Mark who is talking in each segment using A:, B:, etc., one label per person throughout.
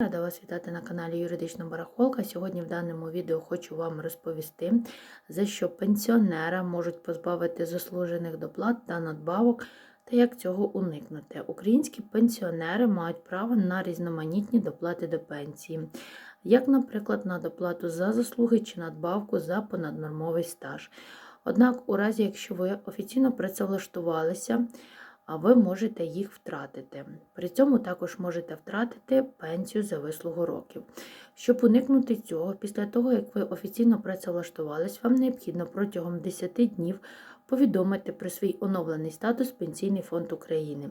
A: Рада вас вітати на каналі Юридична Барахолка. Сьогодні в даному відео хочу вам розповісти, за що пенсіонера можуть позбавити заслужених доплат та надбавок та як цього уникнути. Українські пенсіонери мають право на різноманітні доплати до пенсії, як, наприклад, на доплату за заслуги чи надбавку за понаднормовий стаж. Однак, у разі, якщо ви офіційно працевлаштувалися, ви можете їх втратити. При цьому також можете втратити пенсію за вислугу років. Щоб уникнути цього, після того, як ви офіційно працевлаштувались, вам необхідно протягом 10 днів повідомити про свій оновлений статус Пенсійний фонд України.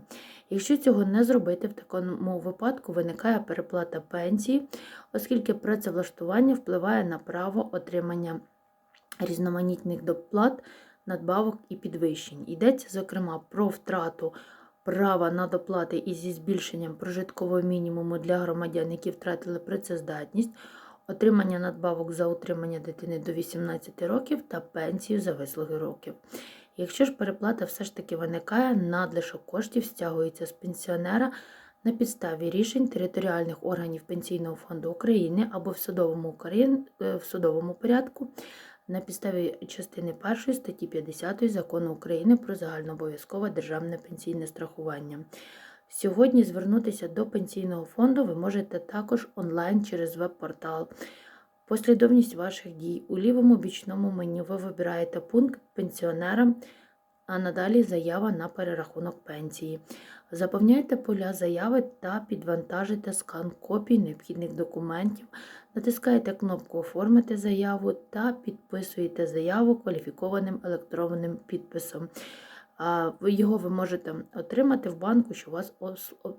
A: Якщо цього не зробити, в такому випадку виникає переплата пенсії, оскільки працевлаштування впливає на право отримання різноманітних доплат надбавок і підвищень. Йдеться, зокрема, про втрату права на доплати із зі збільшенням прожиткового мінімуму для громадян, які втратили працездатність, отримання надбавок за утримання дитини до 18 років та пенсію за вислуги років. Якщо ж переплата все ж таки виникає, надлишок коштів стягується з пенсіонера на підставі рішень територіальних органів Пенсійного фонду України або в судовому, е, в судовому порядку на підставі частини 1 статті 50 Закону України про загальнообов'язкове державне пенсійне страхування. Сьогодні звернутися до пенсійного фонду ви можете також онлайн через веб-портал. Послідовність ваших дій у лівому бічному меню ви вибираєте пункт пенсіонера, а надалі заява на перерахунок пенсії. Заповняйте поля заяви та підвантажите скан копій необхідних документів, натискаєте кнопку Оформити заяву та підписуєте заяву кваліфікованим електронним підписом. Його ви можете отримати в банку, що вас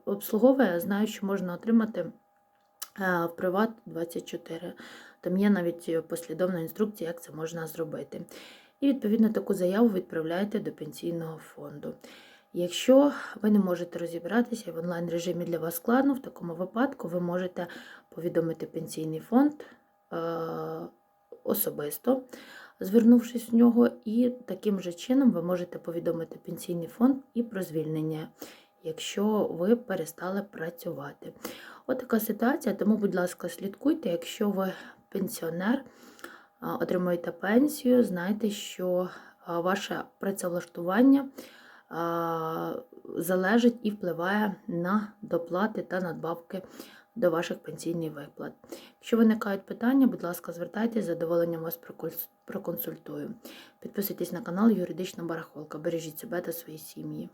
A: обслуговує. Знаю, що можна отримати в Приват 24. Там є навіть послідовна інструкція, як це можна зробити. І відповідно таку заяву відправляєте до пенсійного фонду. Якщо ви не можете розібратися і в онлайн режимі для вас складно, в такому випадку ви можете повідомити пенсійний фонд е, особисто, звернувшись в нього, і таким же чином ви можете повідомити пенсійний фонд і про звільнення, якщо ви перестали працювати. От така ситуація, тому, будь ласка, слідкуйте, якщо ви пенсіонер, отримуєте пенсію, знайте, що ваше працевлаштування залежить і впливає на доплати та надбавки до ваших пенсійних виплат. Якщо виникають питання, будь ласка, звертайтеся, з задоволенням вас проконсультую. Підписуйтесь на канал Юридична Барахолка. Бережіть себе та свої сім'ї.